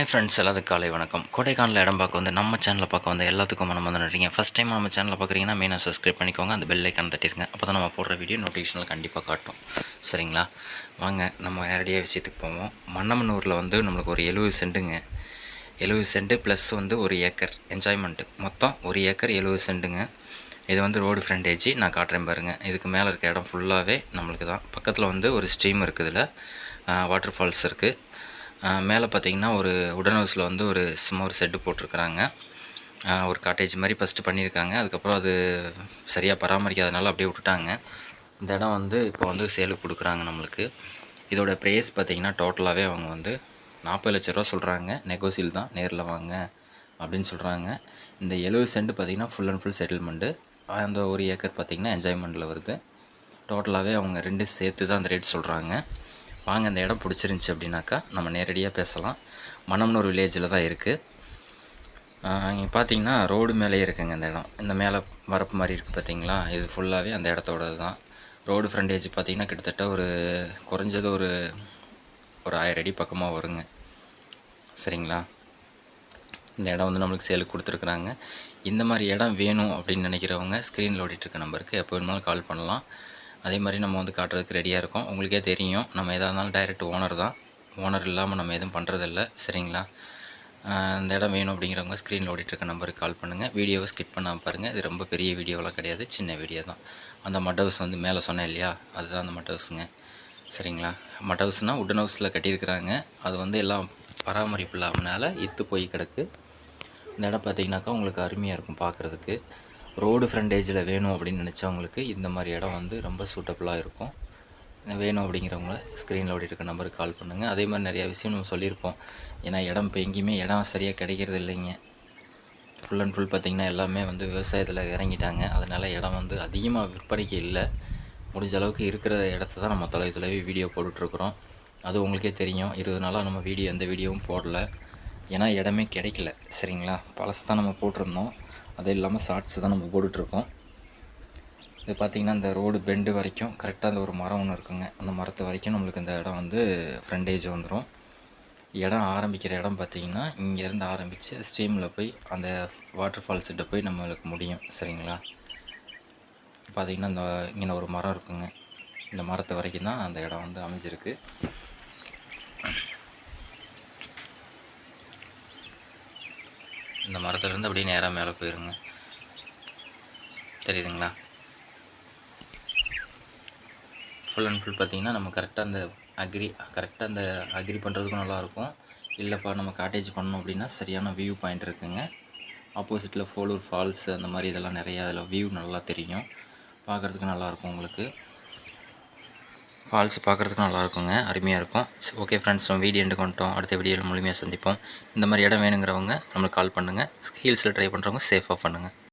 Hi friends எல்லாத்துக்கும் காலை வணக்கம். கொடைக்கானல் இடம் பார்க்க வந்து நம்ம சேனலில் பார்க்க வந்து எல்லாத்துக்கும் மனம் வந்துடுறீங்க ஃபஸ்ட் டைம் நம்ம சேனலில் பார்க்குறீங்கன்னா மெயினாக சப்ஸ்கிரைப் பண்ணிக்கோங்க. அந்த பெல் ஐக்கான் தட்டிருங்க. அப்போ தான் நம்ம போடுற வீடியோ நோட்டிஃபிகேஷனில் கண்டிப்பாக காட்டும். சரிங்களா? வாங்க நம்ம நேரடியாக விஷயத்துக்கு போவோம். மன்னமனூரில் வந்து நம்மளுக்கு ஒரு எழுபது சென்ட்டுங்க எழுபது சென்ட்டு ப்ளஸ் வந்து ஒரு ஏக்கர் என்ஜாய்மெண்ட்டு மொத்தம் ஒரு ஏக்கர் எழுபது சென்ட்டுங்க இது வந்து ரோடு ஃப்ரண்டேஜ் நான் காட்டுறேன் பாருங்கள் இதுக்கு மேலே இருக்க இடம் ஃபுல்லாகவே நம்மளுக்கு தான். பக்கத்தில் வந்து ஒரு ஸ்ட்ரீம் இருக்குதுல வாட்டர் ஃபால்ஸ் இருக்குது மேலே பார்த்தீங்கன்னா ஒரு உடன் ஹவுஸில் வந்து ஒரு சும்மா ஒரு செட்டு போட்டிருக்கிறாங்க. ஒரு காட்டேஜ் மாதிரி ஃபஸ்ட்டு பண்ணியிருக்காங்க. அதுக்கப்புறம் அது சரியாக பராமரிக்காதனால அப்படியே விட்டுட்டாங்க. இந்த இடம் வந்து இப்போ வந்து சேலுக்கு கொடுக்குறாங்க நம்மளுக்கு. இதோட ப்ரைஸ் பார்த்தீங்கன்னா டோட்டலாகவே அவங்க வந்து நாற்பது லட்ச ரூபா சொல்கிறாங்க நெகோசியல் தான். நேரில் வாங்க அப்படின்னு சொல்கிறாங்க இந்த எழுபது சென்ட் பார்த்தீங்கன்னா ஃபுல் அண்ட் ஃபுல் செட்டில்மெண்ட்டு அந்த ஒரு ஏக்கர் பார்த்திங்கன்னா என்ஜாய்மெண்ட்டில் வருது. டோட்டலாகவே அவங்க ரெண்டு சேர்த்து தான் அந்த ரேட் சொல்கிறாங்க வாங்க இந்த இடம் பிடிச்சிருந்துச்சி அப்படின்னாக்கா நம்ம நேரடியாக பேசலாம். மணம்னூர் வில்லேஜில் தான் இருக்குது இங்கே பார்த்தீங்கன்னா ரோடு மேலேயே இருக்குங்க இந்த இடம். இந்த மேலே வரப்பு மாதிரி இருக்குது பார்த்தீங்களா இது ஃபுல்லாகவே அந்த இடத்தோடது தான். ரோடு ஃப்ரண்டேஜ் பார்த்தீங்கன்னா கிட்டத்தட்ட ஒரு குறைஞ்சது ஒரு ஒரு ஆயிரம் அடி பக்கமாக வருங்க. சரிங்களா? இந்த இடம் வந்து நம்மளுக்கு சேலுக்கு கொடுத்துருக்குறாங்க. இந்த மாதிரி இடம் வேணும் அப்படின்னு நினைக்கிறவங்க ஸ்க்ரீனில் ஓடிட்டுருக்க நம்பருக்கு எப்போ வேணுமாலும் கால் பண்ணலாம். அதே மாதிரி நம்ம வந்து காட்டுறதுக்கு ரெடியாக இருக்கோம். உங்களுக்கே தெரியும். நம்ம எதாக இருந்தாலும் டைரக்ட் ஓனர் தான். ஓனர் இல்லாமல் நம்ம எதுவும் பண்ணுறதில்ல சரிங்களா? இந்த இடம் வேணும் அப்படிங்கிறவங்க ஸ்க்ரீனில் ஓடிட்டுருக்க நம்பருக்கு கால் பண்ணுங்கள் வீடியோவை ஸ்கிப் பண்ணாமல் பாருங்கள் இது ரொம்ப பெரிய வீடியோலாம் கிடையாது. சின்ன வீடியோ தான். அந்த மட் ஹவுஸ் வந்து மேலே சொன்னேன் இல்லையா? அதுதான் அந்த மட் ஹவுஸுங்க சரிங்களா? மட் ஹவுஸ்னால் உட்டன் ஹவுஸில் கட்டியிருக்கிறாங்க. அது வந்து எல்லாம் பராமரிப்பு இல்லாமனால இத்து போய் கிடக்கு. இந்த இடம் பார்த்தீங்கன்னாக்கா உங்களுக்கு அருமையாக இருக்கும் பார்க்குறதுக்கு. ரோடு ஃப்ரண்டேஜில் வேணும் அப்படின்னு நினச்சவங்களுக்கு இந்த மாதிரி இடம் வந்து ரொம்ப சூட்டபுளாக இருக்கும். வேணும் அப்படிங்கிறவங்கள ஸ்க்ரீனில் ஓடி இருக்க நம்பருக்கு கால் பண்ணுங்கள் அதே மாதிரி நிறையா விஷயம் நம்ம சொல்லியிருப்போம். ஏன்னா இடம் இப்போ எங்கேயுமே இடம் சரியாக கிடைக்கிறது இல்லைங்க. ஃபுல் அண்ட் ஃபுல் பார்த்திங்கன்னா எல்லாமே வந்து விவசாயத்தில் இறங்கிட்டாங்க. அதனால் இடம் வந்து அதிகமாக விற்பனைக்கு இல்லை. முடிஞ்ச அளவுக்கு இருக்கிற இடத்த தான் நம்ம தொலை தொலைவி வீடியோ போட்டுட்ருக்குறோம் அது உங்களுக்கே தெரியும். இருபது நாளாக நம்ம வீடியோ எந்த வீடியோவும் போடல. ஏன்னா இடமே கிடைக்கல. சரிங்களா? பழசு தான் நம்ம போட்டிருந்தோம். அது இல்லாமல் ஷார்ட்ஸ் தான் நம்ம போட்டுட்ருக்கோம். இது பார்த்திங்கன்னா இந்த ரோடு பெண்டு வரைக்கும் கரெக்டாக அந்த ஒரு மரம் ஒன்று இருக்குங்க. அந்த மரத்து வரைக்கும் நம்மளுக்கு இந்த இடம் வந்து ஃப்ரண்டேஜ் வந்துடும் இடம் ஆரம்பிக்கிற இடம் பார்த்திங்கன்னா இங்கேருந்து ஆரம்பித்து ஸ்ட்ரீமில் போய் அந்த வாட்டர் ஃபால்ஸ்கிட்ட போய் நம்மளுக்கு முடியும். சரிங்களா? பார்த்திங்கன்னா இந்த இங்கே ஒரு மரம் இருக்குங்க. இந்த மரத்து வரைக்கும் தான் அந்த இடம் வந்து அமைஞ்சிருக்கு. இந்த மரத்துலேருந்து அப்படியே நேராக மேலே போயிருங்க. தெரியுதுங்களா? ஃபுல் அண்ட் ஃபுல் பார்த்தீங்கன்னா நம்ம கரெக்டாக அந்த அக்ரி கரெக்டாக அந்த அக்ரி பண்ணுறதுக்கும் நல்லாயிருக்கும் இல்லைப்பா நம்ம காட்டேஜ் பண்ணோம் அப்படின்னா சரியான வியூ பாயிண்ட் இருக்குங்க. ஆப்போசிட்டில் ஃபோலூர் ஃபால்ஸ் அந்த மாதிரி இதெல்லாம் நிறையா அதில் வியூ நல்லா தெரியும். பார்க்குறதுக்கு நல்லாயிருக்கும் உங்களுக்கு. ஃபால்ஸ் பார்க்குறதுக்கும் நல்லா இருக்குங்க அருமையாக இருக்கும் ஓகே ஃப்ரெண்ட்ஸ் நம்ம வீடியோ எண்டு கொண்டோம் அடுத்த வீடியோவில் முழுமையாக சந்திப்போம். இந்த மாதிரி இடம் வேணுங்கிறவங்க நம்மளுக்கு கால் பண்ணுங்கள் ஹீல்ஸில் ட்ரை பண்ணுறவங்க சேஃபாக பண்ணுங்கள்